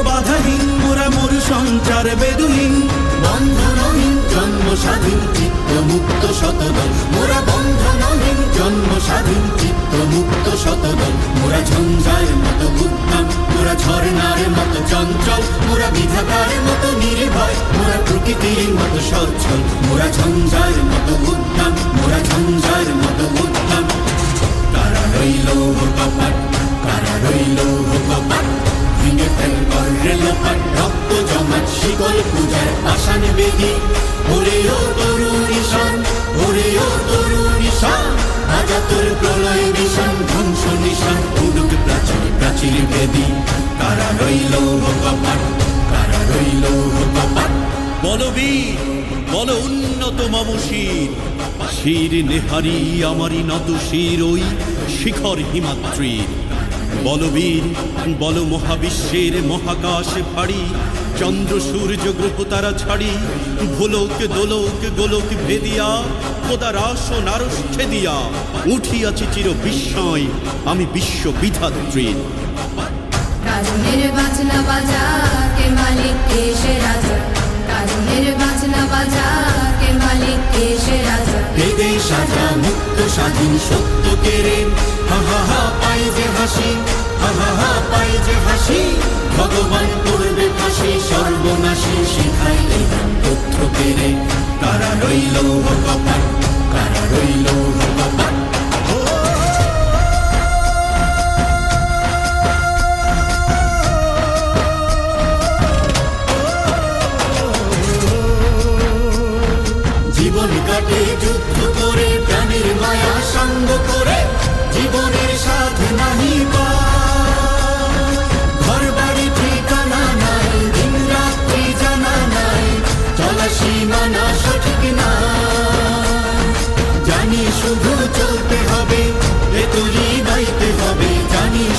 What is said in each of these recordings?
বাধাহীন মোরা মোর সঞ্চার বেদুহীন বন্ধনহীন জন্ম স্বাধীন চিত্ত মুক্ত শতদল মোরা বন্ধনহীন জন্ম স্বাধীন চিত্ত মুক্ত শতদল মোরা ঝঞ্ঝার মতো উদ্যম মোরা ঝর্ণার মতো চঞ্চল মোরা বিধাতার মতো নির্ভয় মোরা প্রকৃতির মতো সচ্ছল মোরা ঝঞ্ঝার মতো উদ্যম মোরা ঝঞ্ঝার শিকল পূজার আসান বেদি। ওরে ও তরুণ ঈশান ওরে ও তরুণ আজা তোর প্রলয় বিষান ধ্বংস নিশান উডুক প্রাচীর প্রাচীর বেদি। কারা রইল কপাট কারা রইল কপাট বলবীর, বল উন্নত মম শির নেহারি আমারই নত শির ওই শিখর হিমাদ্রির। বলবীর, বল মহাবিশ্বের মহাকাশ ভারী চন্দ্র সূর্য গ্রহ তারা ছাড়ি। ভোলক দোলক গোলক ভেদিয়া খোদা রাস ও নারস ছেদিয়া। উঠিয়াছি চির বিস্ময় আমি বিশ্ব কাজনের বাজনা বাজা কে মালিক কে সে রাজা? কাজনের বাজনা বাজা কে মালিক কে সে রাজা? বেদে সাজা মুক্ত স্বাধীন সত্য কেড়ে হা হা হা পাই যে হাসি। হা হা হা পাই যে হাসি ভগবান করবে ফাঁসি সর্বনাশী শিখাইলে তথ্য কেড়ে কারা রইল কপাট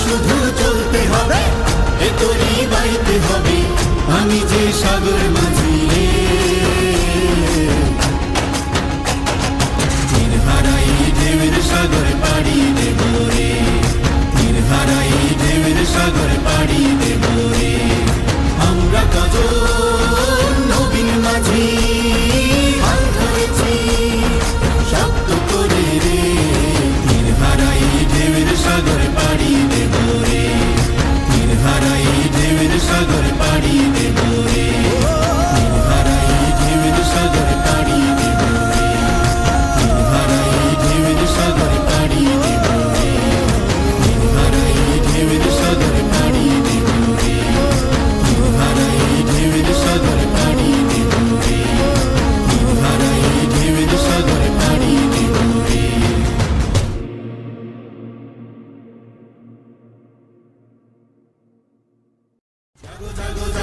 শুধু চলতে হবে এ তোরই বাইতে হবে। আমি যে সাগর মাঝি go, go, go, go.